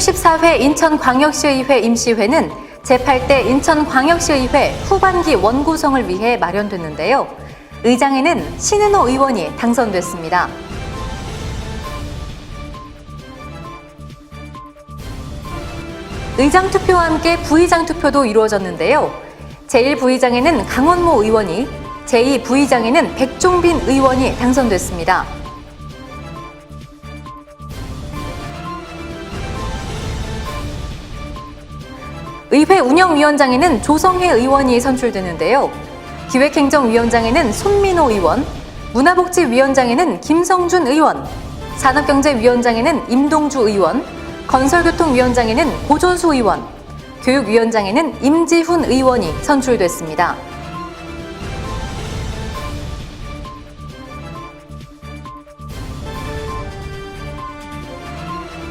제264회 인천광역시의회 임시회는 제8대 인천광역시의회 후반기 원구성을 위해 마련됐는데요. 의장에는 신은호 의원이 당선됐습니다. 의장 투표와 함께 부의장 투표도 이루어졌는데요. 제1부의장에는 강원모 의원이, 제2부의장에는 백종빈 의원이 당선됐습니다. 의회 운영위원장에는 조성혜 의원이 선출되는데요. 기획행정위원장에는 손민호 의원, 문화복지위원장에는 김성준 의원, 산업경제위원장에는 임동주 의원, 건설교통위원장에는 고존수 의원, 교육위원장에는 임지훈 의원이 선출됐습니다.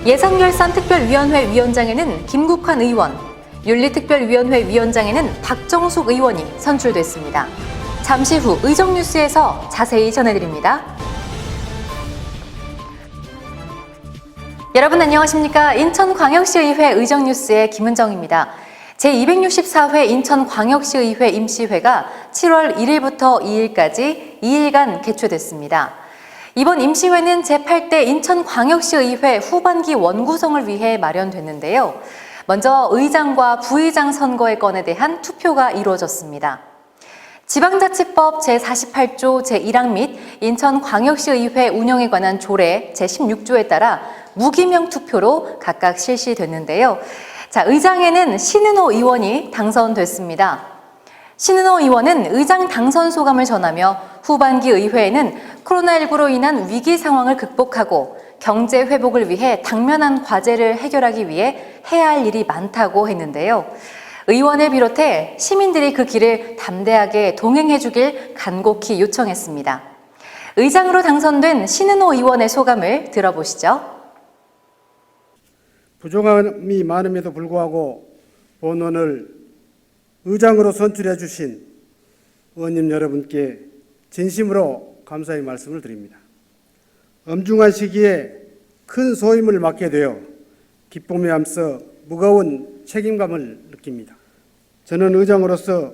예산결산특별위원회 위원장에는 김국환 의원, 윤리특별위원회 위원장에는 박정숙 의원이 선출됐습니다. 잠시 후 의정뉴스에서 자세히 전해드립니다. 여러분 안녕하십니까? 인천광역시의회 의정뉴스의 김은정입니다. 제264회 인천광역시의회 임시회가 7월 1일부터 2일까지 2일간 개최됐습니다. 이번 임시회는 제8대 인천광역시의회 후반기 원구성을 위해 마련됐는데요. 먼저 의장과 부의장 선거의 건에 대한 투표가 이루어졌습니다. 지방자치법 제48조 제1항 및 인천광역시의회 운영에 관한 조례 제16조에 따라 무기명 투표로 각각 실시됐는데요. 자, 의장에는 신은호 의원이 당선됐습니다. 신은호 의원은 의장 당선 소감을 전하며 후반기 의회에는 코로나19로 인한 위기 상황을 극복하고 경제 회복을 위해 당면한 과제를 해결하기 위해 해야 할 일이 많다고 했는데요. 의원을 비롯해 시민들이 그 길을 담대하게 동행해 주길 간곡히 요청했습니다. 의장으로 당선된 신은호 의원의 소감을 들어보시죠. 부족함이 많음에도 불구하고 본원을 의장으로 선출해 주신 의원님 여러분께 진심으로 감사의 말씀을 드립니다. 엄중한 시기에 큰 소임을 맡게 되어 기쁨에 앞서 무거운 책임감을 느낍니다. 저는 의장으로서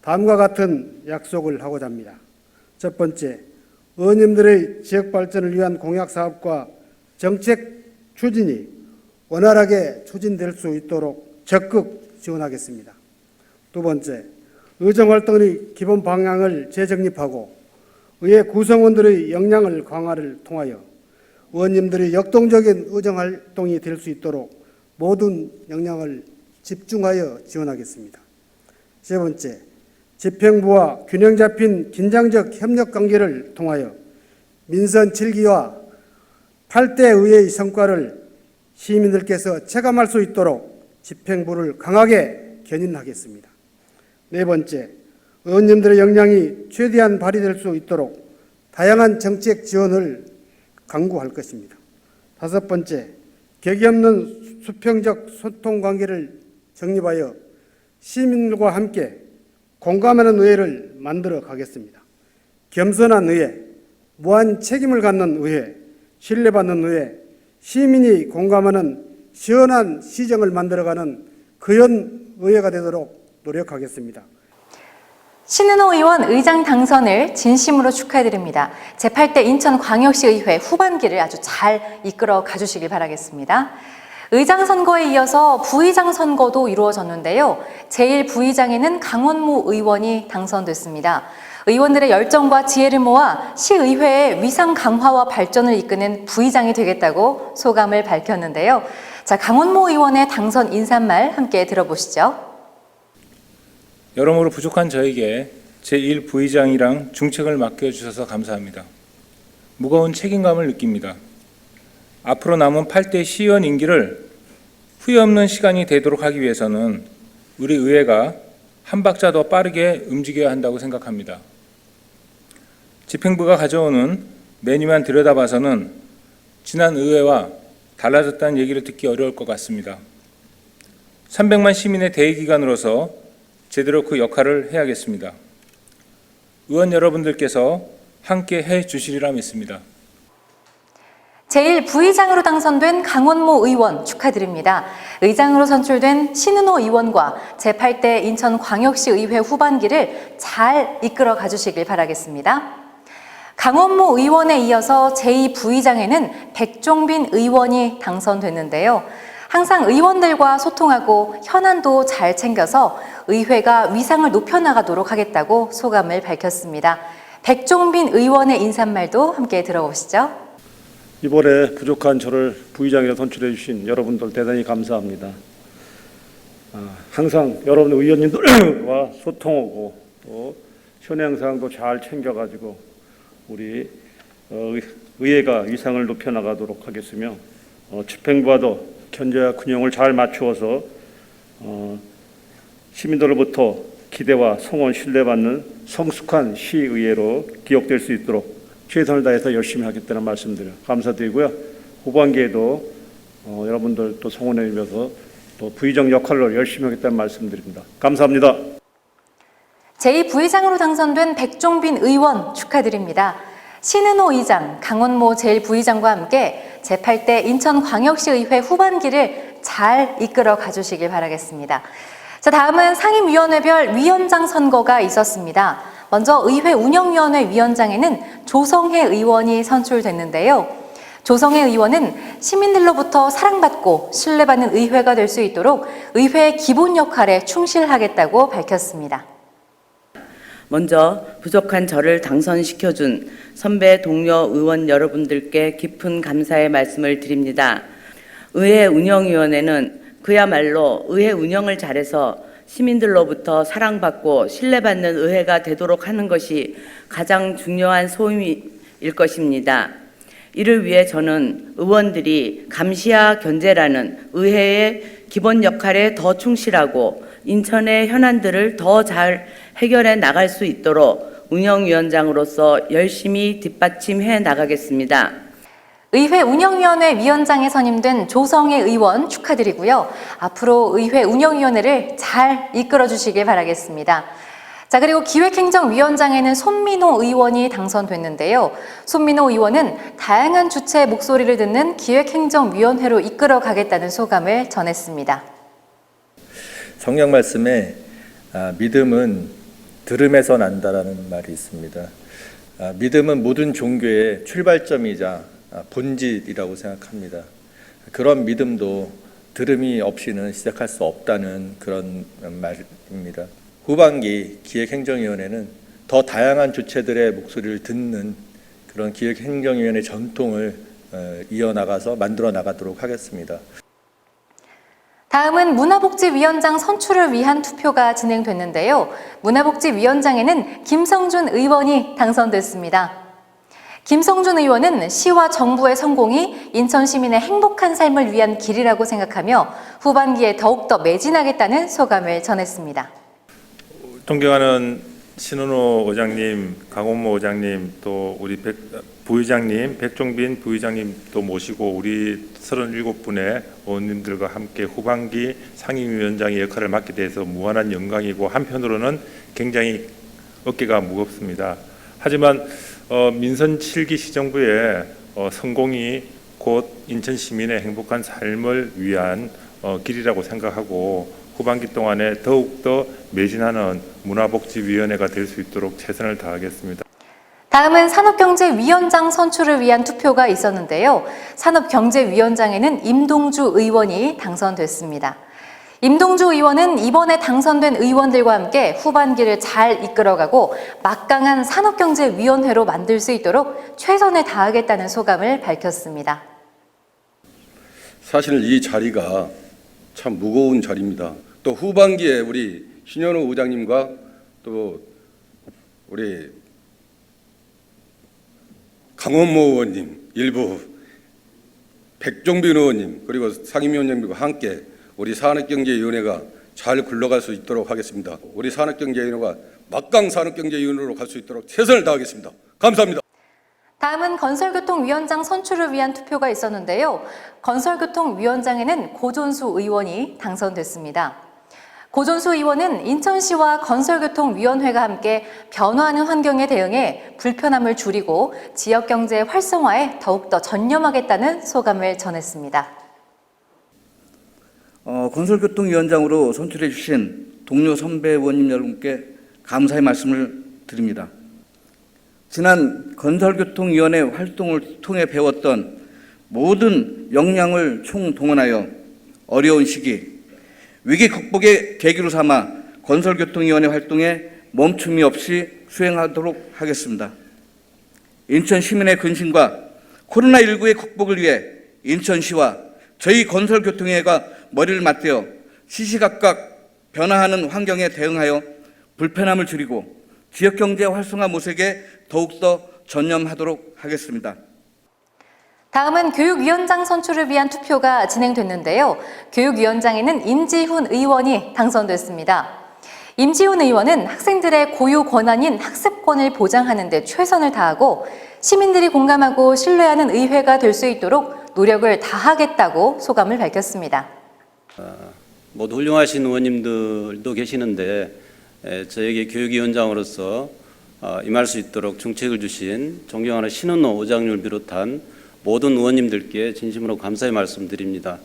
다음과 같은 약속을 하고자 합니다. 첫 번째, 의원님들의 지역 발전을 위한 공약 사업과 정책 추진이 원활하게 추진될 수 있도록 적극 지원하겠습니다. 두 번째, 의정 활동의 기본 방향을 재정립하고 의회 구성원들의 역량을 강화를 통하여 의원님들이 역동적인 의정 활동이 될 수 있도록 모든 역량을 집중하여 지원하겠습니다. 세 번째, 집행부와 균형 잡힌 긴장적 협력 관계를 통하여 민선 7기와 8대 의회의 성과를 시민들께서 체감할 수 있도록 집행부를 강하게 견인하겠습니다. 네 번째, 의원님들의 역량이 최대한 발휘될 수 있도록 다양한 정책 지원을 강구할 것입니다. 다섯 번째, 격이 없는 수평적 소통 관계를 정립하여 시민들과 함께 공감하는 의회를 만들어 가겠습니다. 겸손한 의회, 무한 책임을 갖는 의회, 신뢰받는 의회, 시민이 공감하는 시원한 시정을 만들어가는 그런 의회가 되도록 노력하겠습니다. 신은호 의원 의장 당선을 진심으로 축하드립니다. 제8대 인천광역시의회 후반기를 아주 잘 이끌어 가주시길 바라겠습니다. 의장 선거에 이어서 부의장 선거도 이루어졌는데요. 제1부의장에는 강원모 의원이 당선됐습니다. 의원들의 열정과 지혜를 모아 시의회의 위상 강화와 발전을 이끄는 부의장이 되겠다고 소감을 밝혔는데요. 자, 강원모 의원의 당선 인사말 함께 들어보시죠. 여러모로 부족한 저에게 제1 부의장이랑 중책을 맡겨주셔서 감사합니다. 무거운 책임감을 느낍니다. 앞으로 남은 8대 시의원 임기를 후회 없는 시간이 되도록 하기 위해서는 우리 의회가 한 박자 더 빠르게 움직여야 한다고 생각합니다. 집행부가 가져오는 메뉴만 들여다봐서는 지난 의회와 달라졌다는 얘기를 듣기 어려울 것 같습니다. 300만 시민의 대의 기관으로서 제대로 그 역할을 해야겠습니다. 의원 여러분들께서 함께 해 주시리라 믿습니다. 제1부의장으로 당선된 강원모 의원 축하드립니다. 의장으로 선출된 신은호 의원과 제8대 인천광역시의회 후반기를 잘 이끌어 가주시길 바라겠습니다. 강원모 의원에 이어서 제2부의장에는 백종빈 의원이 당선됐는데요. 항상 의원들과 소통하고 현안도 잘 챙겨서 의회가 위상을 높여나가도록 하겠다고 소감을 밝혔습니다. 백종빈 의원의 인사말도 함께 들어보시죠. 이번에 부족한 저를 부의장으로 선출해 주신 여러분들 대단히 감사합니다. 아, 항상 여러분 의원님들과 소통하고 또 현행 사항도 잘 챙겨가지고 우리 어, 의- 의회가 위상을 높여나가도록 하겠으며 어, 집행부와도 견제와 균형을 잘 맞추어서 어, 시민들로부터 기대와 성원 신뢰받는 성숙한 시의회로 기억될 수 있도록 최선을 다해서 열심히 하겠다는 말씀드려 감사드리고요. 후반기에도 어, 여러분들 또 성원해 주셔서 또 부의장 역할로 열심히 하겠다는 말씀드립니다. 감사합니다. 제2부의장으로 당선된 백종빈 의원 축하드립니다. 신은호 의장, 강원모 제1부의장과 함께 제8대 인천광역시의회 후반기를 잘 이끌어 가주시길 바라겠습니다. 자, 다음은 상임위원회별 위원장 선거가 있었습니다. 먼저 의회 운영위원회 위원장에는 조성혜 의원이 선출됐는데요. 조성혜 의원은 시민들로부터 사랑받고 신뢰받는 의회가 될 수 있도록 의회의 기본 역할에 충실하겠다고 밝혔습니다. 먼저 부족한 저를 당선시켜준 선배 동료 의원 여러분들께 깊은 감사의 말씀을 드립니다. 의회 운영위원회는 그야말로 의회 운영을 잘해서 시민들로부터 사랑받고 신뢰받는 의회가 되도록 하는 것이 가장 중요한 소임일 것입니다. 이를 위해 저는 의원들이 감시와 견제라는 의회의 기본 역할에 더 충실하고 인천의 현안들을 더 잘 해결해 나갈 수 있도록 운영위원장으로서 열심히 뒷받침해 나가겠습니다. 의회 운영위원회 위원장에 선임된 조성혜 의원 축하드리고요. 앞으로 의회 운영위원회를 잘 이끌어 주시길 바라겠습니다. 자, 그리고 기획행정위원장에는 손민호 의원이 당선됐는데요. 손민호 의원은 다양한 주체의 목소리를 듣는 기획행정위원회로 이끌어 가겠다는 소감을 전했습니다. 성경 말씀에 아, 믿음은 들음에서 난다라는 말이 있습니다. 아, 믿음은 모든 종교의 출발점이자 아, 본질이라고 생각합니다. 그런 믿음도 들음이 없이는 시작할 수 없다는 그런 말입니다. 후반기 기획행정위원회는 더 다양한 주체들의 목소리를 듣는 그런 기획행정위원회 전통을 어, 이어나가서 만들어 나가도록 하겠습니다. 다음은 문화복지위원장 선출을 위한 투표가 진행됐는데요. 문화복지위원장에는 김성준 의원이 당선됐습니다. 김성준 의원은 시와 정부의 성공이 인천 시민의 행복한 삶을 위한 길이라고 생각하며 후반기에 더욱더 매진하겠다는 소감을 전했습니다. 존경하는 신은호 의장님, 강원모 의장님, 또 우리 백, 부의장님, 백종빈 부의장님 또 모시고 우리 37분의 의원님들과 함께 후반기 상임위원장의 역할을 맡게 돼서 무한한 영광이고 한편으로는 굉장히 어깨가 무겁습니다. 하지만 어, 민선 7기 시정부의 어, 성공이 곧 인천 시민의 행복한 삶을 위한 어, 길이라고 생각하고 후반기 동안에 더욱더 매진하는 문화복지위원회가 될 수 있도록 최선을 다하겠습니다. 다음은 산업경제위원장 선출을 위한 투표가 있었는데요. 산업경제위원장에는 임동주 의원이 당선됐습니다. 임동주 의원은 이번에 당선된 의원들과 함께 후반기를 잘 이끌어가고 막강한 산업경제위원회로 만들 수 있도록 최선을 다하겠다는 소감을 밝혔습니다. 사실 이 자리가 참 무거운 자리입니다. 또 후반기에 우리 신현우 의장님과 또 우리 강원모 의원님, 일부 백종빈 의원님 그리고 상임위원장님과 함께 우리 산업경제위원회가 잘 굴러갈 수 있도록 하겠습니다. 우리 산업경제위원회가 막강 산업경제위원회로 갈 수 있도록 최선을 다하겠습니다. 감사합니다. 다음은 건설교통위원장 선출을 위한 투표가 있었는데요. 건설교통위원장에는 고존수 의원이 당선됐습니다. 고전수 의원은 인천시와 건설교통위원회가 함께 변화하는 환경에 대응해 불편함을 줄이고 지역 경제 활성화에 더욱더 전념하겠다는 소감을 전했습니다. 어, 건설교통위원장으로 선출해 주신 동료 선배 의원님 여러분께 감사의 말씀을 드립니다. 지난 건설교통위원회 활동을 통해 배웠던 모든 역량을 총동원하여 어려운 시기 위기 극복의 계기로 삼아 건설교통위원회 활동에 멈춤이 없이 수행하도록 하겠습니다. 인천 시민의 근심과 코로나19의 극복을 위해 인천시와 저희 건설교통회가 머리를 맞대어 시시각각 변화하는 환경에 대응하여 불편함을 줄이고 지역 경제 활성화 모색에 더욱더 전념하도록 하겠습니다. 다음은 교육위원장 선출을 위한 투표가 진행됐는데요. 교육위원장에는 임지훈 의원이 당선됐습니다. 임지훈 의원은 학생들의 고유 권한인 학습권을 보장하는 데 최선을 다하고 시민들이 공감하고 신뢰하는 의회가 될 수 있도록 노력을 다하겠다고 소감을 밝혔습니다. 모두 훌륭하신 의원님들도 계시는데 에, 저에게 교육위원장으로서 어, 임할 수 있도록 정책을 주신 존경하는 신은호 의장님을 비롯한 모든 의원님들께 진심으로 감사의 말씀드립니다.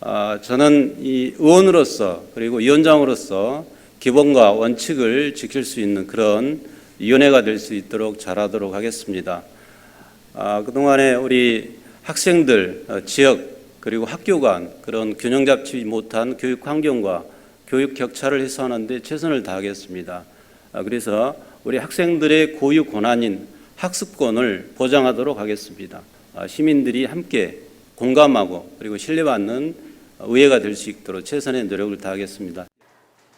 아, 저는 이 의원으로서 그리고 위원장으로서 기본과 원칙을 지킬 수 있는 그런 위원회가 될 수 있도록 잘하도록 하겠습니다. 아, 그동안에 우리 학생들, 어, 지역 그리고 학교 간 그런 균형 잡지 못한 교육 환경과 교육 격차를 해소하는 데 최선을 다하겠습니다. 아, 그래서 우리 학생들의 고유 권한인 학습권을 보장하도록 하겠습니다. 아, 시민들이 함께 공감하고 그리고 신뢰받는 의회가 될 수 있도록 최선의 노력을 다하겠습니다.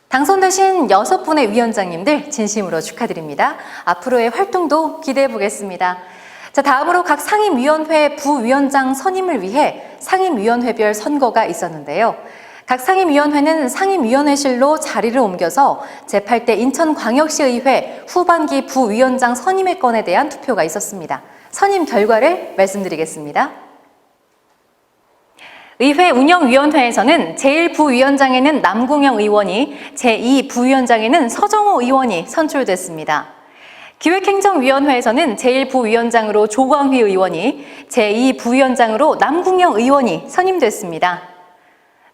당선되신 여섯 분의 위원장님들 진심으로 축하드립니다. 앞으로의 활동도 기대해 보겠습니다. 자, 다음으로 각 상임위원회 부위원장 선임을 위해 상임위원회별 선거가 있었는데요. 각 상임위원회는 상임위원회실로 자리를 옮겨서 제8대 인천광역시의회 후반기 부위원장 선임의 건에 대한 투표가 있었습니다. 선임 결과를 말씀드리겠습니다. 의회 운영위원회에서는 제1부위원장에는 남궁영 의원이, 제2부위원장에는 서정호 의원이 선출됐습니다. 기획행정위원회에서는 제1부위원장으로 조광휘 의원이, 제2부위원장으로 남궁영 의원이 선임됐습니다.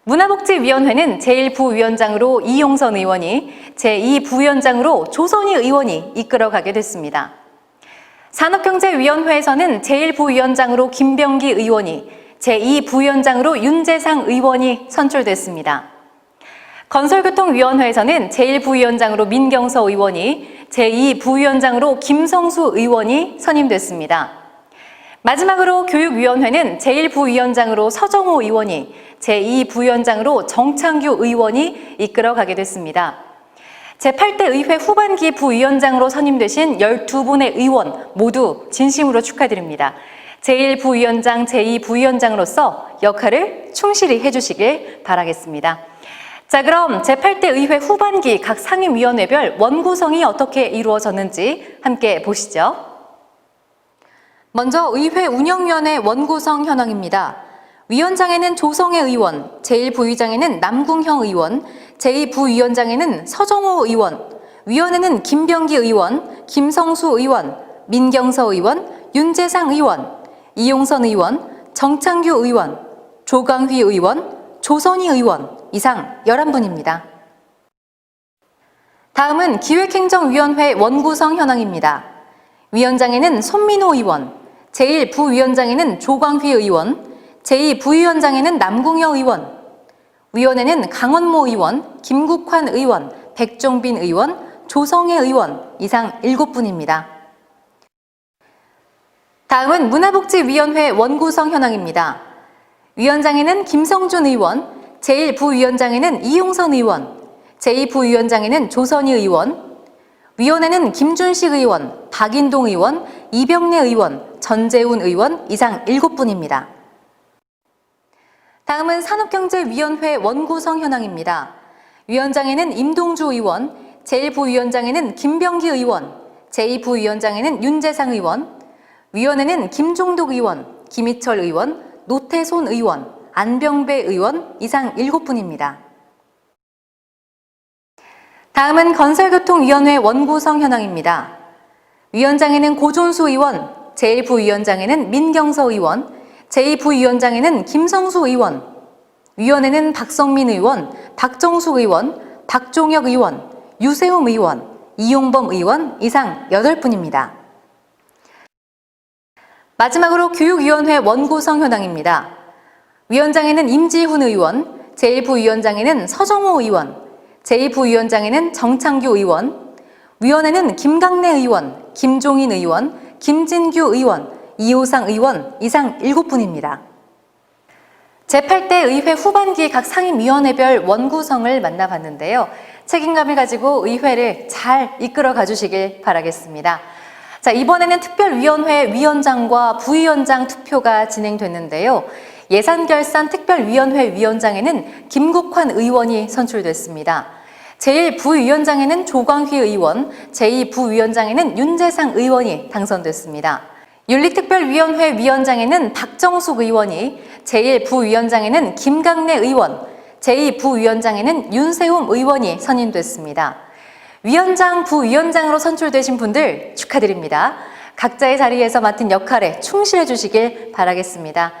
문화복지위원회는 제1부위원장으로 이용선 의원이, 제2부위원장으로 조선희 의원이 이끌어가게 됐습니다. 산업경제위원회에서는 제1부위원장으로 김병기 의원이, 제2부위원장으로 윤재상 의원이 선출됐습니다. 건설교통위원회에서는 제1부위원장으로 민경서 의원이, 제2부위원장으로 김성수 의원이 선임됐습니다. 마지막으로 교육위원회는 제1부위원장으로 서정호 의원이, 제2부위원장으로 정창규 의원이 이끌어가게 됐습니다. 제8대 의회 후반기 부위원장으로 선임되신 12분의 의원 모두 진심으로 축하드립니다. 제1부위원장, 제2부위원장으로서 역할을 충실히 해주시길 바라겠습니다. 자, 그럼 제8대 의회 후반기 각 상임위원회별 원구성이 어떻게 이루어졌는지 함께 보시죠. 먼저 의회 운영위원회 원구성 현황입니다. 위원장에는 조성애 의원, 제1부위장에는 남궁형 의원, 제2부위원장에는 서정호 의원, 위원회는 김병기 의원, 김성수 의원, 민경서 의원, 윤재상 의원, 이용선 의원, 정창규 의원, 조강휘 의원, 조선희 의원 이상 11분입니다. 다음은 기획행정위원회 원구성 현황입니다. 위원장에는 손민호 의원, 제1부위원장에는 조광휘 의원, 제2부위원장에는 남궁여 의원, 위원회는 강원모 의원, 김국환 의원, 백종빈 의원, 조성애 의원 이상 7분입니다. 다음은 문화복지위원회 원구성 현황입니다. 위원장에는 김성준 의원, 제1부위원장에는 이용선 의원, 제2부위원장에는 조선희 의원, 위원회는 김준식 의원, 박인동 의원, 이병래 의원, 전재훈 의원 이상 7분입니다. 다음은 산업경제위원회 원구성 현황입니다. 위원장에는 임동주 의원, 제1부위원장에는 김병기 의원, 제2부위원장에는 윤재상 의원, 위원회는 김종독 의원, 김희철 의원, 노태손 의원, 안병배 의원 이상 7분입니다. 다음은 건설교통위원회 원구성 현황입니다. 위원장에는 고존수 의원, 제1부위원장에는 민경서 의원, 제2부위원장에는 김성수 의원, 위원회는 박성민 의원, 박정숙 의원, 박종혁 의원, 유세움 의원, 이용범 의원 이상 8분입니다. 마지막으로 교육위원회 원구성 현황입니다. 위원장에는 임지훈 의원, 제1부위원장에는 서정호 의원, 제2부위원장에는 정창규 의원, 위원회는 김강래 의원, 김종인 의원, 김진규 의원, 이호상 의원 이상 7분입니다. 제8대 의회 후반기 각 상임위원회별 원구성을 만나봤는데요. 책임감을 가지고 의회를 잘 이끌어 가주시길 바라겠습니다. 자, 이번에는 특별위원회 위원장과 부위원장 투표가 진행됐는데요. 예산결산 특별위원회 위원장에는 김국환 의원이 선출됐습니다. 제1부위원장에는 조광휘 의원, 제2부위원장에는 윤재상 의원이 당선됐습니다. 윤리특별위원회 위원장에는 박정숙 의원이, 제1부위원장에는 김강래 의원, 제2부위원장에는 윤세움 의원이 선임됐습니다. 위원장, 부위원장으로 선출되신 분들 축하드립니다. 각자의 자리에서 맡은 역할에 충실해 주시길 바라겠습니다.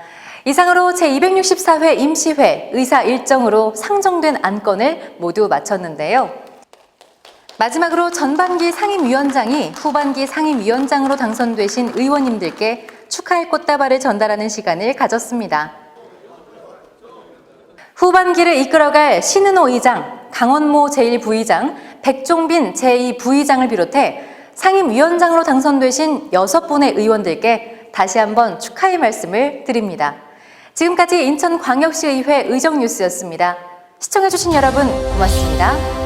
이상으로 제264회 임시회 의사 일정으로 상정된 안건을 모두 마쳤는데요. 마지막으로 전반기 상임위원장이 후반기 상임위원장으로 당선되신 의원님들께 축하의 꽃다발을 전달하는 시간을 가졌습니다. 후반기를 이끌어갈 신은호 의장, 강원모 제1부의장, 백종빈 제2부의장을 비롯해 상임위원장으로 당선되신 여섯 분의 의원들께 다시 한번 축하의 말씀을 드립니다. 지금까지 인천광역시의회 의정뉴스였습니다. 시청해주신 여러분 고맙습니다.